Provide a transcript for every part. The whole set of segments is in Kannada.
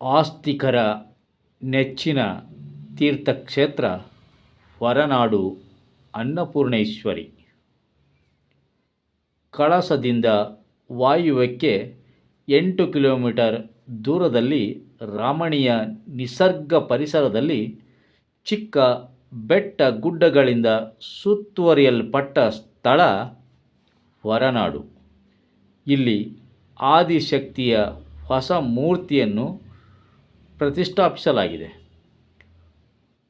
ಆಸ್ತಿಕರ ನೆಚ್ಚಿನ ತೀರ್ಥಕ್ಷೇತ್ರ ಹೊರನಾಡು ಅನ್ನಪೂರ್ಣೇಶ್ವರಿ. ಕಳಸದಿಂದ ವಾಯುವ್ಯಕ್ಕೆ ಎಂಟು ಕಿಲೋಮೀಟರ್ ದೂರದಲ್ಲಿ ರಾಮಣಿಯ ನಿಸರ್ಗ ಪರಿಸರದಲ್ಲಿ ಚಿಕ್ಕ ಬೆಟ್ಟ ಗುಡ್ಡಗಳಿಂದ ಸುತ್ತುವರಿಯಲ್ಪಟ್ಟ ಸ್ಥಳ ಹೊರನಾಡು ಇಲ್ಲಿ ಆದಿಶಕ್ತಿಯ ಹೊಸ ಮೂರ್ತಿಯನ್ನು ಪ್ರತಿಷ್ಠಾಪಿಸಲಾಗಿದೆ.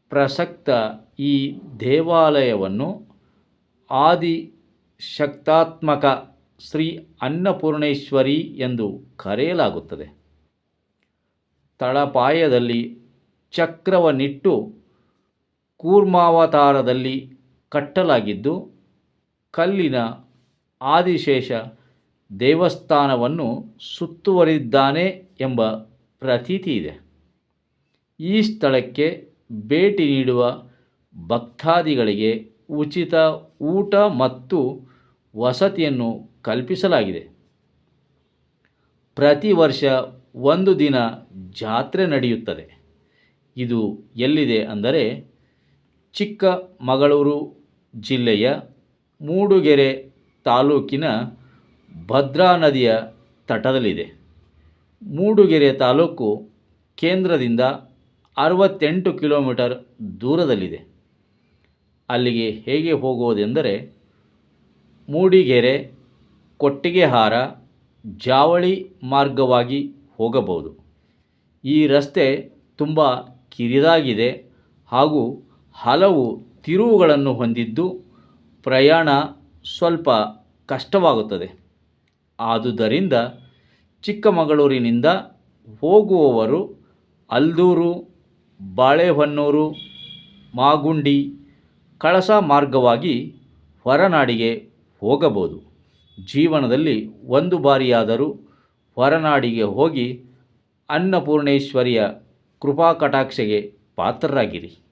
ಪ್ರಸಕ್ತ ಈ ದೇವಾಲಯವನ್ನು ಆದಿ ಶಕ್ತಾತ್ಮಕ ಶ್ರೀ ಅನ್ನಪೂರ್ಣೇಶ್ವರಿ ಎಂದು ಕರೆಯಲಾಗುತ್ತದೆ. ತಳಪಾಯದಲ್ಲಿ ಚಕ್ರವನ್ನಿಟ್ಟು ಕೂರ್ಮಾವತಾರದಲ್ಲಿ ಕಟ್ಟಲಾಗಿದ್ದು, ಕಲ್ಲಿನ ಆದಿಶೇಷ ದೇವಸ್ಥಾನವನ್ನು ಸುತ್ತುವರಿದಿದ್ದಾನೆ ಎಂಬ ಪ್ರತೀತಿ ಇದೆ. ಈ ಸ್ಥಳಕ್ಕೆ ಭೇಟಿ ನೀಡುವ ಭಕ್ತಾದಿಗಳಿಗೆ ಉಚಿತ ಊಟ ಮತ್ತು ವಸತಿಯನ್ನು ಕಲ್ಪಿಸಲಾಗಿದೆ. ಪ್ರತಿ ವರ್ಷ ಒಂದು ದಿನ ಜಾತ್ರೆ ನಡೆಯುತ್ತದೆ. ಇದು ಎಲ್ಲಿದೆ ಅಂದರೆ ಚಿಕ್ಕಮಗಳೂರು ಜಿಲ್ಲೆಯ ಮೂಡುಗೆರೆ ತಾಲೂಕಿನ ಭದ್ರಾ ನದಿಯ ತಟದಲ್ಲಿದೆ. ಮೂಡುಗೆರೆ ತಾಲೂಕು ಕೇಂದ್ರದಿಂದ ಅರವತ್ತೆಂಟು ಕಿಲೋಮೀಟರ್ ದೂರದಲ್ಲಿದೆ. ಅಲ್ಲಿಗೆ ಹೇಗೆ ಹೋಗುವುದೆಂದರೆ, ಮೂಡಿಗೆರೆ, ಕೊಟ್ಟಿಗೆಹಾರ, ಜಾವಳಿ ಮಾರ್ಗವಾಗಿ ಹೋಗಬಹುದು. ಈ ರಸ್ತೆ ತುಂಬ ಕಿರಿದಾಗಿದೆ ಹಾಗೂ ಹಲವು ತಿರುವುಗಳನ್ನು ಹೊಂದಿದ್ದು ಪ್ರಯಾಣ ಸ್ವಲ್ಪ ಕಷ್ಟವಾಗುತ್ತದೆ. ಆದುದರಿಂದ ಚಿಕ್ಕಮಗಳೂರಿನಿಂದ ಹೋಗುವವರು ಅಲ್ದೂರು ಬಾಳೆಹೊನ್ನೂರು, ಮಾಗುಂಡಿ, ಕಳಸ ಮಾರ್ಗವಾಗಿ ಹೊರನಾಡಿಗೆ ಹೋಗಬಹುದು. ಜೀವನದಲ್ಲಿ ಒಂದು ಬಾರಿಯಾದರೂ ಹೊರನಾಡಿಗೆ ಹೋಗಿ ಅನ್ನಪೂರ್ಣೇಶ್ವರಿಯ ಕೃಪಾ ಕಟಾಕ್ಷೆಗೆ ಪಾತ್ರರಾಗಿರಿ.